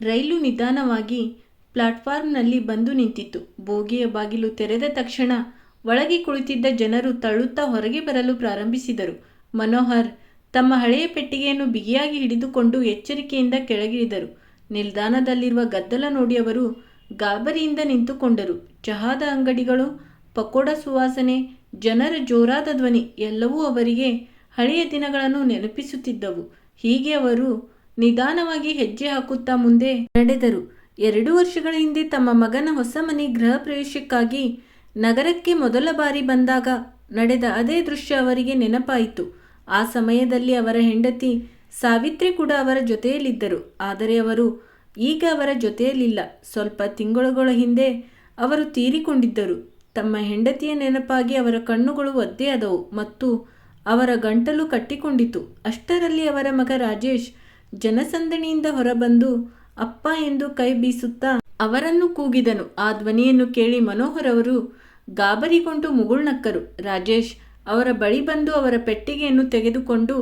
ರೈಲು ನಿಧಾನವಾಗಿ ಪ್ಲಾಟ್ಫಾರ್ಮ್ನಲ್ಲಿ ಬಂದು ನಿಂತಿತು ಬೋಗಿಯ ಬಾಗಿಲು ತೆರೆದ ತಕ್ಷಣ ಒಳಗೆ ಕುಳಿತಿದ್ದ ಜನರು ತಳ್ಳುತ್ತಾ ಹೊರಗೆ ಬರಲು ಪ್ರಾರಂಭಿಸಿದರು. ಮನೋಹರ್ ತಮ್ಮ ಹಳೆಯ ಪೆಟ್ಟಿಗೆಯನ್ನು ಬಿಗಿಯಾಗಿ ಹಿಡಿದುಕೊಂಡು ಎಚ್ಚರಿಕೆಯಿಂದ ಕೆಳಗಿಳಿದರು. ನಿಲ್ದಾಣದಲ್ಲಿರುವ ಗದ್ದಲ ನೋಡಿ ಅವರು ಗಾಬರಿಯಿಂದ ನಿಂತುಕೊಂಡರು. ಚಹಾದ ಅಂಗಡಿಗಳು, ಪಕೋಡ ಸುವಾಸನೆ, ಜನರ ಜೋರಾದ ಧ್ವನಿ ಎಲ್ಲವೂ ಅವರಿಗೆ ಹಳೆಯ ದಿನಗಳನ್ನು ನೆನಪಿಸುತ್ತಿದ್ದವು. ಹೀಗೆ ಅವರು ನಿಧಾನವಾಗಿ ಹೆಜ್ಜೆ ಹಾಕುತ್ತಾ ಮುಂದೆ ನಡೆದರು. ಎರಡು ವರ್ಷಗಳ ಹಿಂದೆ ತಮ್ಮ ಮಗನ ಹೊಸ ಮನೆ ಗೃಹ ಪ್ರವೇಶಕ್ಕಾಗಿ ನಗರಕ್ಕೆ ಮೊದಲ ಬಾರಿ ಬಂದಾಗ ನಡೆದ ಅದೇ ದೃಶ್ಯ ಅವರಿಗೆ ನೆನಪಾಯಿತು. ಆ ಸಮಯದಲ್ಲಿ ಅವರ ಹೆಂಡತಿ ಸಾವಿತ್ರಿ ಕೂಡ ಅವರ ಜೊತೆಯಲ್ಲಿದ್ದರು. ಆದರೆ ಅವರು ಈಗ ಅವರ ಜೊತೆಯಲ್ಲಿಲ್ಲ. ಸ್ವಲ್ಪ ತಿಂಗಳುಗಳ ಹಿಂದೆ ಅವರು ತೀರಿಕೊಂಡಿದ್ದರು. ತಮ್ಮ ಹೆಂಡತಿಯ ನೆನಪಾಗಿ ಅವರ ಕಣ್ಣುಗಳು ಒದ್ದೆಯಾದವು ಮತ್ತು ಅವರ ಗಂಟಲು ಕಟ್ಟಿಕೊಂಡಿತು ಅಷ್ಟರಲ್ಲಿ ಅವರ ಮಗ ರಾಜೇಶ್ ಜನಸಂದಣಿಯಿಂದ ಹೊರಬಂದು, ಅಪ್ಪ ಎಂದು ಕೈ ಬೀಸುತ್ತಾ ಅವರನ್ನು ಕೂಗಿದನು. ಆ ಧ್ವನಿಯನ್ನು ಕೇಳಿ ಮನೋಹರ್ ಅವರು ಗಾಬರಿಗೊಂಡು ಮುಗುಳ್ನಕ್ಕರು ರಾಜೇಶ್ ಅವರ ಬಳಿ ಬಂದು ಅವರ ಪೆಟ್ಟಿಗೆಯನ್ನು ತೆಗೆದುಕೊಂಡು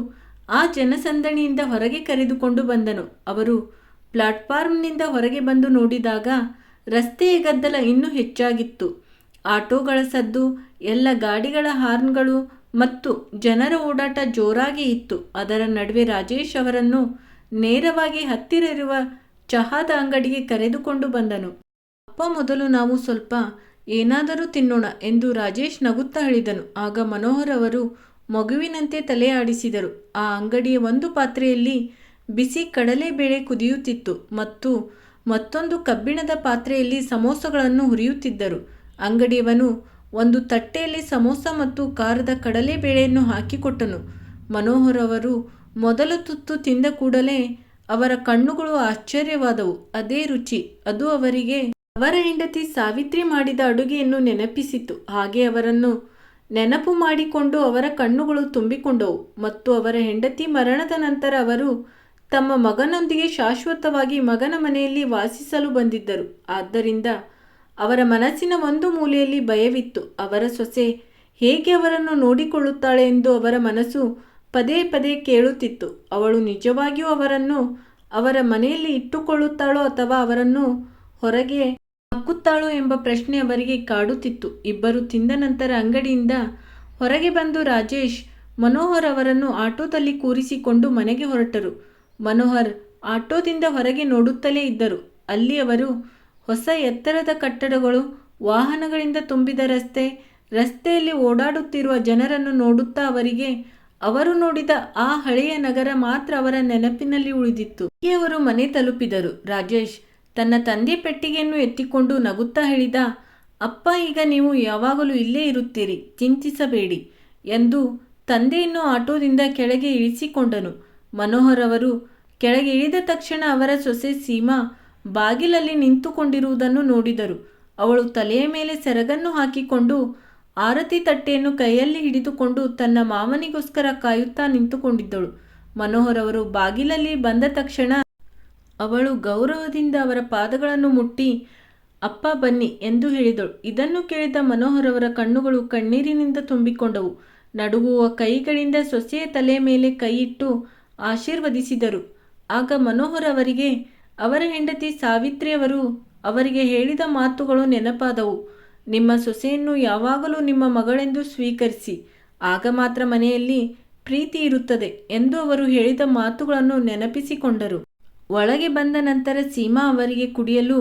ಆ ಜನಸಂದಣಿಯಿಂದ ಹೊರಗೆ ಕರೆದುಕೊಂಡು ಬಂದನು. ಅವರು ಪ್ಲಾಟ್ಫಾರ್ಮ್ನಿಂದ ಹೊರಗೆ ಬಂದು ನೋಡಿದಾಗ ರಸ್ತೆಯ ಗದ್ದಲ ಇನ್ನೂ ಹೆಚ್ಚಾಗಿತ್ತು. ಆಟೋಗಳ ಸದ್ದು, ಎಲ್ಲ ಗಾಡಿಗಳ ಹಾರ್ನ್ಗಳು ಮತ್ತು ಜನರ ಓಡಾಟ ಜೋರಾಗಿ ಇತ್ತು. ಅದರ ನಡುವೆ ರಾಜೇಶ್ ಅವರನ್ನು ನೇರವಾಗಿ ಹತ್ತಿರ ಇರುವ ಚಹಾದ ಅಂಗಡಿಗೆ ಕರೆದುಕೊಂಡು ಬಂದನು. ಅಪ್ಪ ಮೊದಲು ನಾವು ಸ್ವಲ್ಪ ಏನಾದರೂ ತಿನ್ನೋಣ ಎಂದು ರಾಜೇಶ್ ನಗುತ್ತಾ ಹೇಳಿದನು. ಆಗ ಮನೋಹರ್ ಅವರು ಮಗುವಿನಂತೆ ತಲೆ ಆಡಿಸಿದರು. ಆ ಅಂಗಡಿಯ ಒಂದು ಪಾತ್ರೆಯಲ್ಲಿ ಬಿಸಿ ಕಡಲೆಬೇಳೆ ಕುದಿಯುತ್ತಿತ್ತು ಮತ್ತು ಮತ್ತೊಂದು ಕಬ್ಬಿಣದ ಪಾತ್ರೆಯಲ್ಲಿ ಸಮೋಸಗಳನ್ನು ಹುರಿಯುತ್ತಿದ್ದರು. ಅಂಗಡಿಯವನು ಒಂದು ತಟ್ಟೆಯಲ್ಲಿ ಸಮೋಸ ಮತ್ತು ಖಾರದ ಕಡಲೆಬೇಳೆಯನ್ನು ಹಾಕಿಕೊಟ್ಟನು. ಮನೋಹರ್ ಅವರು ಮೊದಲ ತುತ್ತು ತಿಂದ ಕೂಡಲೇ ಅವರ ಕಣ್ಣುಗಳು ಆಶ್ಚರ್ಯವಾದವು. ಅದೇ ರುಚಿ. ಅದು ಅವರಿಗೆ ಅವರ ಹೆಂಡತಿ ಸಾವಿತ್ರಿ ಮಾಡಿದ ಅಡುಗೆಯನ್ನು ನೆನಪಿಸಿತು. ಹಾಗೆ ಅವರನ್ನು ನೆನಪು ಮಾಡಿಕೊಂಡು ಅವರ ಕಣ್ಣುಗಳು ತುಂಬಿಕೊಂಡವು. ಮತ್ತು ಅವರ ಹೆಂಡತಿ ಮರಣದ ನಂತರ ಅವರು ತಮ್ಮ ಮಗನೊಂದಿಗೆ ಶಾಶ್ವತವಾಗಿ ಮಗನ ಮನೆಯಲ್ಲಿ ವಾಸಿಸಲು ಬಂದಿದ್ದರು. ಆದ್ದರಿಂದ ಅವರ ಮನಸ್ಸಿನ ಒಂದು ಮೂಲೆಯಲ್ಲಿ ಭಯವಿತ್ತು. ಅವರ ಸೊಸೆ ಹೇಗೆ ಅವರನ್ನು ನೋಡಿಕೊಳ್ಳುತ್ತಾಳೆ ಎಂದು ಅವರ ಮನಸ್ಸು ಪದೇ ಪದೇ ಕೇಳುತ್ತಿತ್ತು. ಅವಳು ನಿಜವಾಗಿಯೂ ಅವರನ್ನು ಅವರ ಮನೆಯಲ್ಲಿ ಇಟ್ಟುಕೊಳ್ಳುತ್ತಾಳೋ ಅಥವಾ ಅವರನ್ನು ಹೊರಗೆ ಹಾಕುತ್ತಾಳೋ ಎಂಬ ಪ್ರಶ್ನೆ ಅವರಿಗೆ ಕಾಡುತ್ತಿತ್ತು. ಇಬ್ಬರು ತಿಂದ ನಂತರ ಅಂಗಡಿಯಿಂದ ಹೊರಗೆ ಬಂದು ರಾಜೇಶ್, ಮನೋಹರ್ ಅವರನ್ನು ಆಟೋದಲ್ಲಿ ಕೂರಿಸಿಕೊಂಡು ಮನೆಗೆ ಹೊರಟರು. ಮನೋಹರ್ ಆಟೋದಿಂದ ಹೊರಗೆ ನೋಡುತ್ತಲೇ ಇದ್ದರು. ಅಲ್ಲಿ ಅವರು ಹೊಸ ಎತ್ತರದ ಕಟ್ಟಡಗಳು, ವಾಹನಗಳಿಂದ ತುಂಬಿದ ರಸ್ತೆ, ರಸ್ತೆಯಲ್ಲಿ ಓಡಾಡುತ್ತಿರುವ ಜನರನ್ನು ನೋಡುತ್ತಾ ಅವರಿಗೆ ಅವರು ನೋಡಿದ ಆ ಹಳೆಯ ನಗರ ಮಾತ್ರ ಅವರ ನೆನಪಿನಲ್ಲಿ ಉಳಿದಿತ್ತು. ಅವರು ಮನೆ ತಲುಪಿದರು. ರಾಜೇಶ್ ತನ್ನ ತಂದೆ ಪೆಟ್ಟಿಗೆಯನ್ನು ಎತ್ತಿಕೊಂಡು ನಗುತ್ತಾ ಹೇಳಿದ, ಅಪ್ಪ, ಈಗ ನೀವು ಯಾವಾಗಲೂ ಇಲ್ಲೇ ಇರುತ್ತೀರಿ, ಚಿಂತಿಸಬೇಡಿ ಎಂದು ತಂದೆಯನ್ನು ಆಟೋದಿಂದ ಕೆಳಗೆ ಇಳಿಸಿಕೊಂಡನು. ಮನೋಹರ್ ಅವರು ಕೆಳಗೆ ಇಳಿದ ತಕ್ಷಣ ಅವರ ಸೊಸೆ ಸೀಮಾ ಬಾಗಿಲಲ್ಲಿ ನಿಂತುಕೊಂಡಿರುವುದನ್ನು ನೋಡಿದರು. ಅವಳು ತಲೆಯ ಮೇಲೆ ಸೆರಗನ್ನು ಹಾಕಿಕೊಂಡು ಆರತಿ ತಟ್ಟೆಯನ್ನು ಕೈಯಲ್ಲಿ ಹಿಡಿದುಕೊಂಡು ತನ್ನ ಮಾವನಿಗೋಸ್ಕರ ಕಾಯುತ್ತಾ ನಿಂತುಕೊಂಡಿದ್ದಳು. ಮನೋಹರ್ ಅವರು ಬಾಗಿಲಲ್ಲಿ ಬಂದ ತಕ್ಷಣ ಅವಳು ಗೌರವದಿಂದ ಅವರ ಪಾದಗಳನ್ನು ಮುಟ್ಟಿ, ಅಪ್ಪ, ಬನ್ನಿ ಎಂದು ಹೇಳಿದಳು. ಇದನ್ನು ಕೇಳಿದ ಮನೋಹರ್ ಅವರ ಕಣ್ಣುಗಳು ಕಣ್ಣೀರಿನಿಂದ ತುಂಬಿಕೊಂಡವು. ನಡುಗುವ ಕೈಗಳಿಂದ ಸೊಸೆಯ ತಲೆ ಮೇಲೆ ಕೈಯಿಟ್ಟು ಆಶೀರ್ವದಿಸಿದರು. ಆಗ ಮನೋಹರ್ ಅವರಿಗೆ, ಅವರ ಹೆಂಡತಿ ಸಾವಿತ್ರಿಯವರು ಅವರಿಗೆ ಹೇಳಿದ ಮಾತುಗಳು ನೆನಪಾದವು. ನಿಮ್ಮ ಸೊಸೆಯನ್ನು ಯಾವಾಗಲೂ ನಿಮ್ಮ ಮಗಳೆಂದು ಸ್ವೀಕರಿಸಿ, ಆಗ ಮಾತ್ರ ಮನೆಯಲ್ಲಿ ಪ್ರೀತಿ ಇರುತ್ತದೆ ಎಂದು ಅವರು ಹೇಳಿದ ಮಾತುಗಳನ್ನು ನೆನಪಿಸಿಕೊಂಡರು. ಒಳಗೆ ಬಂದ ನಂತರ ಸೀಮಾ ಅವರಿಗೆ ಕುಡಿಯಲು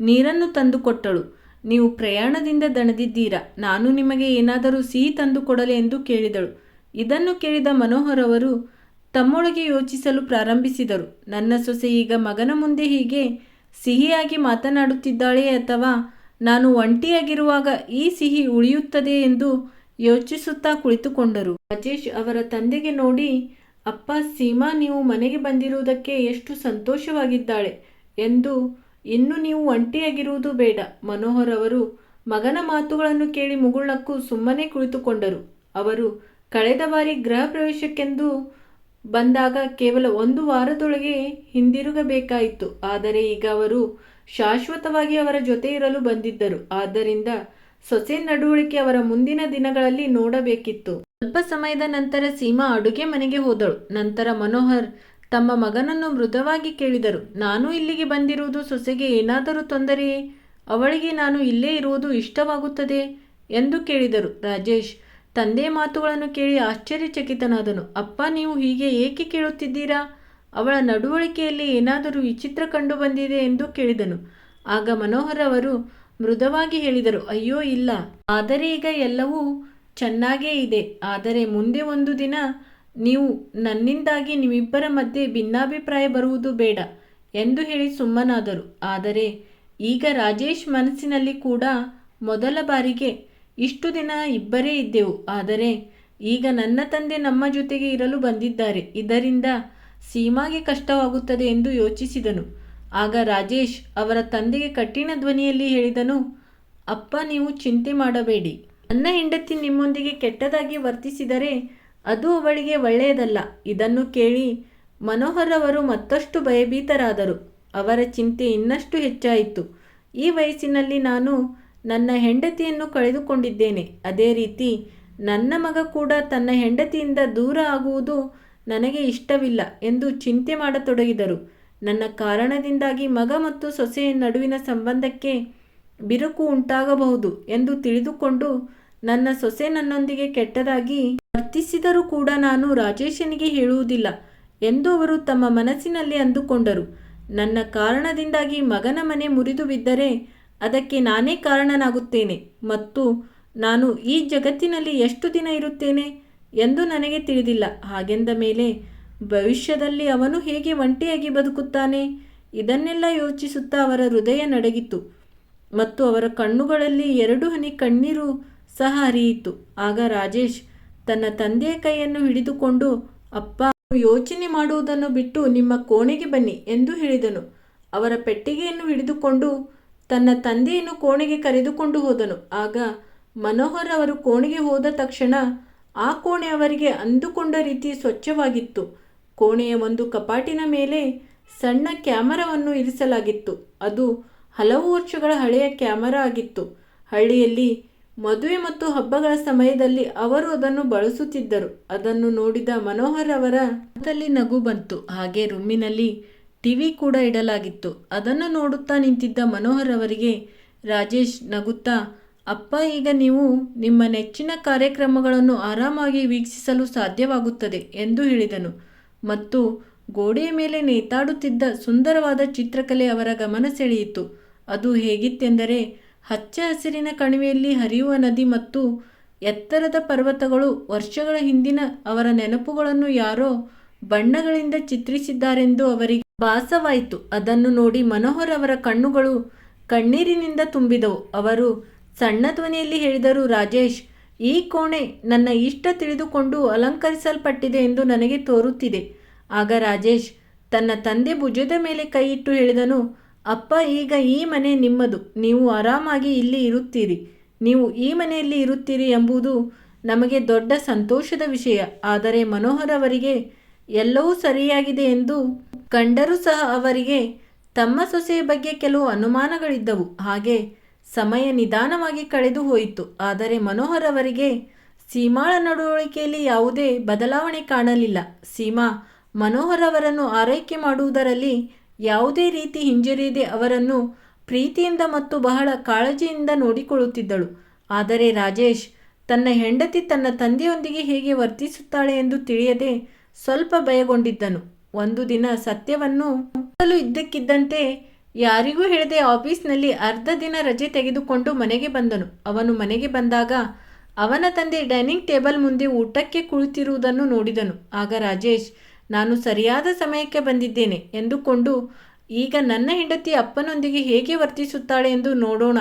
ನೀರನ್ನು ತಂದುಕೊಟ್ಟಳು. ನೀವು ಪ್ರಯಾಣದಿಂದ ದಣದಿದ್ದೀರಾ? ನಾನು ನಿಮಗೆ ಏನಾದರೂ ಸಿಹಿ ತಂದುಕೊಡಲೆ ಎಂದು ಕೇಳಿದಳು. ಇದನ್ನು ಕೇಳಿದ ಮನೋಹರ್ ಅವರು ತಮ್ಮೊಳಗೆ ಯೋಚಿಸಲು ಪ್ರಾರಂಭಿಸಿದರು. ನನ್ನ ಸೊಸೆ ಈಗ ಮಗನ ಮುಂದೆ ಹೀಗೆ ಸಿಹಿಯಾಗಿ ಮಾತನಾಡುತ್ತಿದ್ದಾಳೆ ಅಥವಾ ನಾನು ಒಂಟಿಯಾಗಿರುವಾಗ ಈ ಸಿಹಿ ಉಳಿಯುತ್ತದೆ ಎಂದು ಯೋಚಿಸುತ್ತಾ ಕುಳಿತುಕೊಂಡರು. ರಾಜೇಶ್ ಅವರ ತಂದೆಗೆ ನೋಡಿ, ಅಪ್ಪ ಸೀಮಾ, ನೀವು ಮನೆಗೆ ಬಂದಿರುವುದಕ್ಕೆ ಎಷ್ಟು ಸಂತೋಷವಾಗಿದ್ದಾಳೆ ಎಂದು ಇನ್ನು ನೀವು ಒಂಟಿಯಾಗಿರುವುದು ಬೇಡ. ಮನೋಹರ್ ಅವರು ಮಗನ ಮಾತುಗಳನ್ನು ಕೇಳಿ ಮುಗುಳ್ನಕ್ಕು ಸುಮ್ಮನೆ ಕುಳಿತುಕೊಂಡರು. ಅವರು ಕಳೆದ ಬಾರಿ ಗೃಹ ಪ್ರವೇಶಕ್ಕೆಂದು ಬಂದಾಗ ಕೇವಲ ಒಂದು ವಾರದೊಳಗೆ ಹಿಂದಿರುಗಬೇಕಾಯಿತು. ಆದರೆ ಈಗ ಅವರು ಶಾಶ್ವತವಾಗಿ ಅವರ ಜೊತೆ ಇರಲು ಬಂದಿದ್ದರು. ಆದ್ದರಿಂದ ಸೊಸೆ ನಡವಳಿಕೆ ಅವರ ಮುಂದಿನ ದಿನಗಳಲ್ಲಿ ನೋಡಬೇಕಿತ್ತು. ಸ್ವಲ್ಪ ಸಮಯದ ನಂತರ ಸೀಮಾ ಅಡುಗೆ ಮನೆಗೆ ಹೋದಳು. ನಂತರ ಮನೋಹರ್ ತಮ್ಮ ಮಗನನ್ನು ಮೃದುವಾಗಿ ಕೇಳಿದರು. ನಾನು ಇಲ್ಲಿಗೆ ಬಂದಿರುವುದು ಸೊಸೆಗೆ ಏನಾದರೂ ತೊಂದರೆಯೇ? ಅವಳಿಗೆ ನಾನು ಇಲ್ಲೇ ಇರುವುದು ಇಷ್ಟವಾಗುತ್ತದೆ? ಎಂದು ಕೇಳಿದರು. ರಾಜೇಶ್ ತಂದೆ ಮಾತುಗಳನ್ನು ಕೇಳಿ ಆಶ್ಚರ್ಯಚಕಿತನಾದನು. ಅಪ್ಪ, ನೀವು ಹೀಗೆ ಏಕೆ ಕೇಳುತ್ತಿದ್ದೀರಾ? ಅವಳ ನಡವಳಿಕೆಯಲ್ಲಿ ಏನಾದರೂ ವಿಚಿತ್ರ ಕಂಡು ಬಂದಿದೆ ಎಂದು ಕೇಳಿದನು. ಆಗ ಮನೋಹರ್ ಅವರು ಮೃದುವಾಗಿ ಹೇಳಿದರು, ಅಯ್ಯೋ, ಇಲ್ಲ. ಆದರೆ ಈಗ ಎಲ್ಲವೂ ಚೆನ್ನಾಗೇ ಇದೆ. ಆದರೆ ಮುಂದೆ ಒಂದು ದಿನ ನೀವು ನನ್ನಿಂದಾಗಿ ನಿಮ್ಮಿಬ್ಬರ ಮಧ್ಯೆ ಭಿನ್ನಾಭಿಪ್ರಾಯ ಬರುವುದು ಬೇಡ ಎಂದು ಹೇಳಿ ಸುಮ್ಮನಾದರು. ಆದರೆ ಈಗ ರಾಜೇಶ್ ಮನಸ್ಸಿನಲ್ಲಿ ಕೂಡ ಮೊದಲ ಬಾರಿಗೆ, ಇಷ್ಟು ದಿನ ಇಬ್ಬರೇ ಇದ್ದೆವು. ಆದರೆ ಈಗ ನನ್ನ ತಂದೆ ನಮ್ಮ ಜೊತೆಗೆ ಇರಲು ಬಂದಿದ್ದಾರೆ. ಇದರಿಂದ ಸೀಮಾಗೆ ಕಷ್ಟವಾಗುತ್ತದೆ ಎಂದು ಯೋಚಿಸಿದನು. ಆಗ ರಾಜೇಶ್ ಅವರ ತಂದೆಗೆ ಕಠಿಣ ಧ್ವನಿಯಲ್ಲಿ ಹೇಳಿದನು, ಅಪ್ಪ, ನೀವು ಚಿಂತೆ ಮಾಡಬೇಡಿ. ನನ್ನ ಹೆಂಡತಿ ನಿಮ್ಮೊಂದಿಗೆ ಕೆಟ್ಟದಾಗಿ ವರ್ತಿಸಿದರೆ ಅದು ಅವಳಿಗೆ ಒಳ್ಳೆಯದಲ್ಲ. ಇದನ್ನು ಕೇಳಿ ಮನೋಹರ್ ಅವರು ಮತ್ತಷ್ಟು ಭಯಭೀತರಾದರು. ಅವರ ಚಿಂತೆ ಇನ್ನಷ್ಟು ಹೆಚ್ಚಾಯಿತು. ಈ ವಯಸ್ಸಿನಲ್ಲಿ ನಾನು ನನ್ನ ಹೆಂಡತಿಯನ್ನು ಕಳೆದುಕೊಂಡಿದ್ದೇನೆ. ಅದೇ ರೀತಿ ನನ್ನ ಮಗ ಕೂಡ ತನ್ನ ಹೆಂಡತಿಯಿಂದ ದೂರ ಆಗುವುದು ನನಗೆ ಇಷ್ಟವಿಲ್ಲ ಎಂದು ಚಿಂತೆ ಮಾಡತೊಡಗಿದರು. ನನ್ನ ಕಾರಣದಿಂದಾಗಿ ಮಗ ಮತ್ತು ಸೊಸೆಯ ನಡುವಿನ ಸಂಬಂಧಕ್ಕೆ ಬಿರುಕು ಉಂಟಾಗಬಹುದು ಎಂದು ತಿಳಿದುಕೊಂಡು ನನ್ನ ಸೊಸೆ ನನ್ನೊಂದಿಗೆ ಕೆಟ್ಟದಾಗಿ ವರ್ತಿಸಿದರೂ ಕೂಡ ನಾನು ರಾಜೇಶನಿಗೆ ಹೇಳುವುದಿಲ್ಲ ಎಂದು ಅವರು ತಮ್ಮ ಮನಸ್ಸಿನಲ್ಲಿ ಅಂದುಕೊಂಡರು. ನನ್ನ ಕಾರಣದಿಂದಾಗಿ ಮಗನ ಮನೆ ಮುರಿದು ಬಿದ್ದರೆ ಅದಕ್ಕೆ ನಾನೇ ಕಾರಣನಾಗುತ್ತೇನೆ ಮತ್ತು ನಾನು ಈ ಜಗತ್ತಿನಲ್ಲಿ ಎಷ್ಟು ದಿನ ಇರುತ್ತೇನೆ? ಎಂದು ನನಗೆ ತಿಳಿದಿಲ್ಲ. ಹಾಗೆಂದ ಮೇಲೆ, ಭವಿಷ್ಯದಲ್ಲಿ ಅವನು ಹೇಗೆ ಒಂಟಿಯಾಗಿ ಬದುಕುತ್ತಾನೆ? ಇದನ್ನೆಲ್ಲ ಯೋಚಿಸುತ್ತಾ ಅವರ ಹೃದಯ ನಡಗಿತು ಮತ್ತು ಅವರ ಕಣ್ಣುಗಳಲ್ಲಿ ಎರಡು ಹನಿ ಕಣ್ಣೀರು ಸಹ ಹರಿಯಿತು ಆಗ ರಾಜೇಶ್ ತನ್ನ ತಂದೆಯ ಕೈಯನ್ನು ಹಿಡಿದುಕೊಂಡು, ಅಪ್ಪ ಯೋಚನೆ ಮಾಡುವುದನ್ನು ಬಿಟ್ಟು ನಿಮ್ಮ ಕೋಣೆಗೆ ಬನ್ನಿ ಎಂದು ಹೇಳಿದನು. ಅವರ ಪೆಟ್ಟಿಗೆಯನ್ನು ಹಿಡಿದುಕೊಂಡು ತನ್ನ ತಂದೆಯನ್ನು ಕೋಣೆಗೆ ಕರೆದುಕೊಂಡು ಹೋದನು. ಆಗ ಮನೋಹರ್ ಅವರು ಕೋಣೆಗೆ ಹೋದ ತಕ್ಷಣ ಆ ಕೋಣೆ ಅವರಿಗೆ ಅಂದುಕೊಂಡ ರೀತಿ ಸ್ವಚ್ಛವಾಗಿತ್ತು. ಕೋಣೆಯ ಒಂದು ಕಪಾಟಿನ ಮೇಲೆ ಸಣ್ಣ ಕ್ಯಾಮರಾವನ್ನು ಇರಿಸಲಾಗಿತ್ತು. ಅದು ಹಲವು ವರ್ಷಗಳ ಹಳೆಯ ಕ್ಯಾಮರಾ ಆಗಿತ್ತು. ಹಳ್ಳಿಯಲ್ಲಿ ಮದುವೆ ಮತ್ತು ಹಬ್ಬಗಳ ಸಮಯದಲ್ಲಿ ಅವರು ಅದನ್ನು ಬಳಸುತ್ತಿದ್ದರು. ಅದನ್ನು ನೋಡಿದ ಮನೋಹರ್ ಅವರ ಮುಖದಲ್ಲಿ ನಗು ಬಂತು. ಹಾಗೆ ರೂಮಿನಲ್ಲಿ ಟಿವಿ ಕೂಡ ಇಡಲಾಗಿತ್ತು. ಅದನ್ನು ನೋಡುತ್ತಾ ನಿಂತಿದ್ದ ಮನೋಹರ್ ಅವರಿಗೆ ರಾಜೇಶ್ ನಗುತ್ತಾ ಅಪ್ಪ, ಈಗ ನೀವು ನಿಮ್ಮ ನೆಚ್ಚಿನ ಕಾರ್ಯಕ್ರಮಗಳನ್ನು ಆರಾಮಾಗಿ ವೀಕ್ಷಿಸಲು ಸಾಧ್ಯವಾಗುತ್ತದೆ ಎಂದು ಹೇಳಿದನು. ಮತ್ತು ಗೋಡೆಯ ಮೇಲೆ ನೇತಾಡುತ್ತಿದ್ದ ಸುಂದರವಾದ ಚಿತ್ರಕಲೆ ಅವರ ಗಮನ ಸೆಳೆಯಿತು. ಅದು ಹೇಗಿತ್ತೆಂದರೆ, ಹಚ್ಚ ಹಸಿರಿನ ಕಣಿವೆಯಲ್ಲಿ ಹರಿಯುವ ನದಿ ಮತ್ತು ಎತ್ತರದ ಪರ್ವತಗಳು ವರ್ಷಗಳ ಹಿಂದಿನ ಅವರ ನೆನಪುಗಳನ್ನು ಯಾರೋ ಬಣ್ಣಗಳಿಂದ ಚಿತ್ರಿಸಿದ್ದಾರೆಂದು ಅವರಿಗೆ ಭಾಸವಾಯಿತು. ಅದನ್ನು ನೋಡಿ ಮನೋಹರ್ ಅವರ ಕಣ್ಣುಗಳು ಕಣ್ಣೀರಿನಿಂದ ತುಂಬಿದವು. ಅವರು ಸಣ್ಣ ಧ್ವನಿಯಲ್ಲಿ ಹೇಳಿದರು, ರಾಜೇಶ್, ಈ ಕೋಣೆ ನನ್ನ ಇಷ್ಟ ತಿಳಿದುಕೊಂಡು ಅಲಂಕರಿಸಲ್ಪಟ್ಟಿದೆ ಎಂದು ನನಗೆ ತೋರುತ್ತಿದೆ. ಆಗ ರಾಜೇಶ್ ತನ್ನ ತಂದೆ ಭುಜದ ಮೇಲೆ ಕೈಯಿಟ್ಟು ಹೇಳಿದನು, ಅಪ್ಪ, ಈಗ ಈ ಮನೆ ನಿಮ್ಮದು. ನೀವು ಆರಾಮಾಗಿ ಇಲ್ಲಿ ಇರುತ್ತೀರಿ. ನೀವು ಈ ಮನೆಯಲ್ಲಿ ಇರುತ್ತೀರಿ ಎಂಬುದು ನಮಗೆ ದೊಡ್ಡ ಸಂತೋಷದ ವಿಷಯ. ಆದರೆ ಮನೋಹರ್ ಅವರಿಗೆ ಎಲ್ಲವೂ ಸರಿಯಾಗಿದೆ ಎಂದು ಕಂಡರೂ ಸಹ ಅವರಿಗೆ ತಮ್ಮ ಸೊಸೆಯ ಬಗ್ಗೆ ಕೆಲವು ಅನುಮಾನಗಳಿದ್ದವು. ಹಾಗೆ ಸಮಯ ನಿಧಾನವಾಗಿ ಕಳೆದು ಹೋಯಿತು. ಆದರೆ ಮನೋಹರ್ ಅವರಿಗೆ ಸೀಮಾಳ ನಡವಳಿಕೆಯಲ್ಲಿ ಯಾವುದೇ ಬದಲಾವಣೆ ಕಾಣಲಿಲ್ಲ. ಸೀಮಾ ಮನೋಹರ್ ಅವರನ್ನು ಆರೈಕೆ ಮಾಡುವುದರಲ್ಲಿ ಯಾವುದೇ ರೀತಿ ಹಿಂಜರಿಯದೆ ಅವರನ್ನು ಪ್ರೀತಿಯಿಂದ ಮತ್ತು ಬಹಳ ಕಾಳಜಿಯಿಂದ ನೋಡಿಕೊಳ್ಳುತ್ತಿದ್ದಳು. ಆದರೆ ರಾಜೇಶ್, ತನ್ನ ಹೆಂಡತಿ ತನ್ನ ತಂದೆಯೊಂದಿಗೆ ಹೇಗೆ ವರ್ತಿಸುತ್ತಾಳೆ ಎಂದು ತಿಳಿಯದೆ ಸ್ವಲ್ಪ ಭಯಗೊಂಡಿದ್ದನು. ಒಂದು ದಿನ ಸತ್ಯವನ್ನು ಇದ್ದಕ್ಕಿದ್ದಂತೆ ಯಾರಿಗೂ ಹೇಳದೆ ಆಫೀಸ್ನಲ್ಲಿ ಅರ್ಧ ದಿನ ರಜೆ ತೆಗೆದುಕೊಂಡು ಮನೆಗೆ ಬಂದನು. ಅವನು ಮನೆಗೆ ಬಂದಾಗ ಅವನ ತಂದೆ ಡೈನಿಂಗ್ ಟೇಬಲ್ ಮುಂದೆ ಊಟಕ್ಕೆ ಕುಳಿತಿರುವುದನ್ನು ನೋಡಿದನು. ಆಗ ರಾಜೇಶ್, ನಾನು ಸರಿಯಾದ ಸಮಯಕ್ಕೆ ಬಂದಿದ್ದೇನೆ ಎಂದುಕೊಂಡು, ಈಗ ನನ್ನ ಹೆಂಡತಿ ಅಪ್ಪನೊಂದಿಗೆ ಹೇಗೆ ವರ್ತಿಸುತ್ತಾಳೆ ಎಂದು ನೋಡೋಣ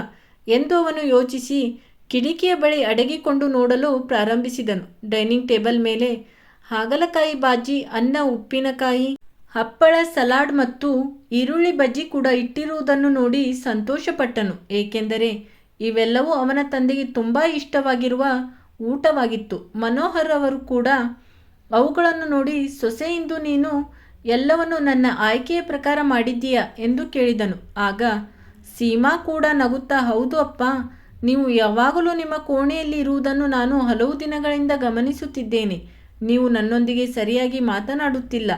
ಎಂದು ಅವನು ಯೋಚಿಸಿ ಕಿಟಕಿಯ ಬಳಿ ಅಡಗಿಕೊಂಡು ನೋಡಲು ಪ್ರಾರಂಭಿಸಿದನು. ಡೈನಿಂಗ್ ಟೇಬಲ್ ಮೇಲೆ, ಹಾಗಲಕಾಯಿ ಬಾಜಿ, ಅನ್ನ, ಉಪ್ಪಿನಕಾಯಿ ಹಪ್ಪಳ, ಸಲಾಡ್ ಮತ್ತು ಈರುಳ್ಳಿ ಬಜ್ಜಿ ಕೂಡ ಇಟ್ಟಿರುವುದನ್ನು ನೋಡಿ ಸಂತೋಷಪಟ್ಟನು. ಏಕೆಂದರೆ ಇವೆಲ್ಲವೂ ಅವನ ತಂದೆಗೆ ತುಂಬ ಇಷ್ಟವಾಗಿರುವ ಊಟವಾಗಿತ್ತು. ಮನೋಹರ್ ಅವರು ಕೂಡ ಅವುಗಳನ್ನು ನೋಡಿ, ಸೊಸೆ ಇಂದು ನೀನು ಎಲ್ಲವನ್ನು ನನ್ನ ಆಯ್ಕೆಯ ಪ್ರಕಾರ ಮಾಡಿದ್ದೀಯಾ ಎಂದು ಕೇಳಿದನು. ಆಗ ಸೀಮಾ ಕೂಡ ನಗುತ್ತಾ, ಹೌದು ಅಪ್ಪ, ನೀವು ಯಾವಾಗಲೂ ನಿಮ್ಮ ಕೋಣೆಯಲ್ಲಿ ಇರುವುದನ್ನು ನಾನು ಹಲವು ದಿನಗಳಿಂದ ಗಮನಿಸುತ್ತಿದ್ದೇನೆ. ನೀವು ನನ್ನೊಂದಿಗೆ ಸರಿಯಾಗಿ ಮಾತನಾಡುತ್ತಿಲ್ಲ.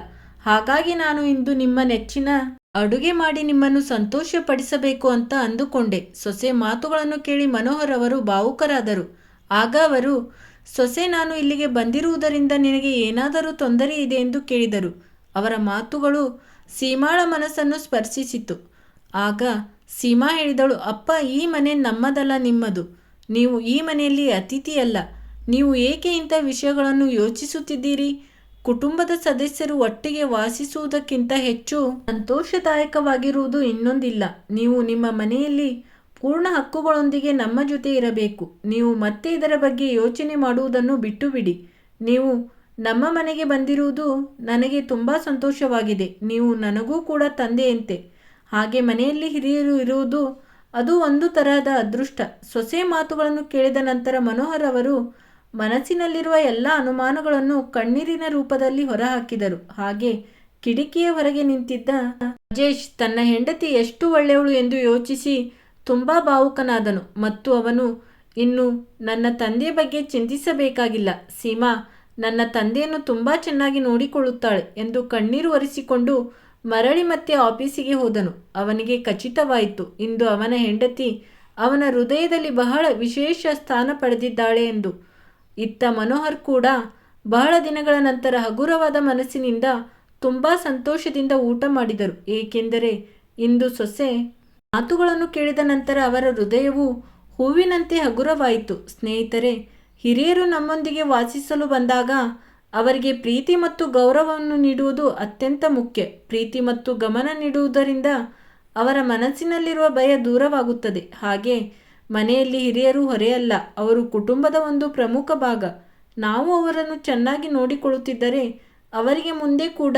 ಹಾಗಾಗಿ ನಾನು ಇಂದು ನಿಮ್ಮ ನೆಚ್ಚಿನ ಅಡುಗೆ ಮಾಡಿ ನಿಮ್ಮನ್ನು ಸಂತೋಷಪಡಿಸಬೇಕು ಅಂತ ಅಂದುಕೊಂಡೆ. ಸೊಸೆ ಮಾತುಗಳನ್ನು ಕೇಳಿ ಮನೋಹರ್ ಅವರು ಭಾವುಕರಾದರು. ಆಗ ಅವರು, ಸೊಸೆ, ನಾನು ಇಲ್ಲಿಗೆ ಬಂದಿರುವುದರಿಂದ ನಿನಗೆ ಏನಾದರೂ ತೊಂದರೆ ಇದೆ ಎಂದು ಕೇಳಿದರು. ಅವರ ಮಾತುಗಳು ಸೀಮಾಳ ಮನಸ್ಸನ್ನು ಸ್ಪರ್ಶಿಸಿತು. ಆಗ ಸೀಮಾ ಹೇಳಿದಳು, ಅಪ್ಪ, ಈ ಮನೆ ನಮ್ಮದಲ್ಲ, ನಿಮ್ಮದು. ನೀವು ಈ ಮನೆಯಲ್ಲಿ ಅತಿಥಿಯಲ್ಲ. ನೀವು ಏಕೆ ಇಂಥ ವಿಷಯಗಳನ್ನು ಯೋಚಿಸುತ್ತಿದ್ದೀರಿ? ಕುಟುಂಬದ ಸದಸ್ಯರು ಒಟ್ಟಿಗೆ ವಾಸಿಸುವುದಕ್ಕಿಂತ ಹೆಚ್ಚು ಸಂತೋಷದಾಯಕವಾಗಿರುವುದು ಇನ್ನೊಂದಿಲ್ಲ. ನೀವು ನಿಮ್ಮ ಮನೆಯಲ್ಲಿ ಪೂರ್ಣ ಹಕ್ಕುಗಳೊಂದಿಗೆ ನಮ್ಮ ಜೊತೆ ಇರಬೇಕು. ನೀವು ಮತ್ತೆ ಇದರ ಬಗ್ಗೆ ಯೋಚನೆ ಮಾಡುವುದನ್ನು ಬಿಟ್ಟು ಬಿಡಿ ನೀವು ನಮ್ಮ ಮನೆಗೆ ಬಂದಿರುವುದು ನನಗೆ ತುಂಬ ಸಂತೋಷವಾಗಿದೆ. ನೀವು ನನಗೂ ಕೂಡ ತಂದೆಯಂತೆ. ಹಾಗೆ ಮನೆಯಲ್ಲಿ ಹಿರಿಯರು ಇರುವುದು ಅದು ಒಂದು ತರಹದ ಅದೃಷ್ಟ. ಸೊಸೆ ಮಾತುಗಳನ್ನು ಕೇಳಿದ ನಂತರ ಮನೋಹರ್ ಅವರು ಮನಸ್ಸಿನಲ್ಲಿರುವ ಎಲ್ಲ ಅನುಮಾನಗಳನ್ನು ಕಣ್ಣೀರಿನ ರೂಪದಲ್ಲಿ ಹೊರಹಾಕಿದರು. ಹಾಗೆ ಕಿಟಕಿಯ ಹೊರಗೆ ನಿಂತಿದ್ದ ರಾಜೇಶ್ ತನ್ನ ಹೆಂಡತಿ ಎಷ್ಟು ಒಳ್ಳೆಯವಳು ಎಂದು ಯೋಚಿಸಿ ತುಂಬ ಭಾವುಕನಾದನು. ಮತ್ತು ಅವನು, ಇನ್ನು ನನ್ನ ತಂದೆಯ ಬಗ್ಗೆ ಚಿಂತಿಸಬೇಕಾಗಿಲ್ಲ. ಸೀಮಾ, ನನ್ನ ತಂದೆಯನ್ನು ತುಂಬ ಚೆನ್ನಾಗಿ ನೋಡಿಕೊಳ್ಳುತ್ತಾಳೆ ಎಂದು ಕಣ್ಣೀರು ಒರೆಸಿಕೊಂಡು ಮರಳಿ ಮತ್ತೆ ಆಫೀಸಿಗೆ ಹೋದನು. ಅವನಿಗೆ ಖಚಿತವಾಯಿತು, ಇಂದು ಅವನ ಹೆಂಡತಿ ಅವನ ಹೃದಯದಲ್ಲಿ ಬಹಳ ವಿಶೇಷ ಸ್ಥಾನ ಪಡೆದಿದ್ದಾಳೆ ಎಂದು. ಇತ್ತ ಮನೋಹರ್ ಕೂಡ ಬಹಳ ದಿನಗಳ ನಂತರ ಹಗುರವಾದ ಮನಸ್ಸಿನಿಂದ ತುಂಬ ಸಂತೋಷದಿಂದ ಊಟ ಮಾಡಿದರು. ಏಕೆಂದರೆ ಇಂದು ಸೊಸೆ ಮಾತುಗಳನ್ನು ಕೇಳಿದ ನಂತರ ಅವರ ಹೃದಯವು ಹೂವಿನಂತೆ ಹಗುರವಾಯಿತು. ಸ್ನೇಹಿತರೆ, ಹಿರಿಯರು ನಮ್ಮೊಂದಿಗೆ ವಾಸಿಸಲು ಬಂದಾಗ ಅವರಿಗೆ ಪ್ರೀತಿ ಮತ್ತು ಗೌರವವನ್ನು ನೀಡುವುದು ಅತ್ಯಂತ ಮುಖ್ಯ. ಪ್ರೀತಿ ಮತ್ತು ಗಮನ ನೀಡುವುದರಿಂದ ಅವರ ಮನಸ್ಸಿನಲ್ಲಿರುವ ಭಯ ದೂರವಾಗುತ್ತದೆ. ಹಾಗೆ ಮನೆಯಲ್ಲಿ ಹಿರಿಯರು ಹೊರೆಯಲ್ಲ, ಅವರು ಕುಟುಂಬದ ಒಂದು ಪ್ರಮುಖ ಭಾಗ. ನಾವು ಅವರನ್ನು ಚೆನ್ನಾಗಿ ನೋಡಿಕೊಳ್ಳುತ್ತಿದ್ದರೆ ಅವರಿಗೆ ಮುಂದೆ ಕೂಡ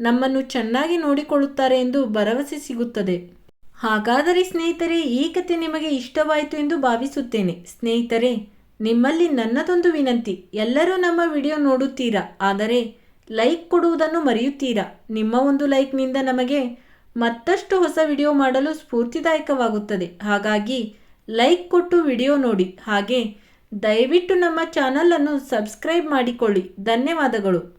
ನಮ್ಮನ್ನು ಚೆನ್ನಾಗಿ ನೋಡಿಕೊಳ್ಳುತ್ತಾರೆ ಎಂದು ಭರವಸೆ ಸಿಗುತ್ತದೆ. ಹಾಗಾದರೆ ಸ್ನೇಹಿತರೆ, ಈ ಕತೆ ನಿಮಗೆ ಇಷ್ಟವಾಯಿತು ಎಂದು ಭಾವಿಸುತ್ತೇನೆ. ಸ್ನೇಹಿತರೆ, ನಿಮ್ಮಲ್ಲಿ ನನ್ನದೊಂದು ವಿನಂತಿ, ಎಲ್ಲರೂ ನಮ್ಮ ವಿಡಿಯೋ ನೋಡುತ್ತೀರಾ? ಆದರೆ ಲೈಕ್ ಕೊಡುವುದನ್ನು ಮರೆಯುತ್ತೀರಾ? ನಿಮ್ಮ ಒಂದು ಲೈಕ್ನಿಂದ ನಮಗೆ ಮತ್ತಷ್ಟು ಹೊಸ ವಿಡಿಯೋ ಮಾಡಲು ಸ್ಫೂರ್ತಿದಾಯಕವಾಗುತ್ತದೆ. ಹಾಗಾಗಿ ಲೈಕ್ ಕೊಟ್ಟು ವಿಡಿಯೋ ನೋಡಿ. ಹಾಗೆ ದಯವಿಟ್ಟು ನಮ್ಮ ಚಾನಲನ್ನು ಸಬ್ಸ್ಕ್ರೈಬ್ ಮಾಡಿಕೊಳ್ಳಿ. ಧನ್ಯವಾದಗಳು.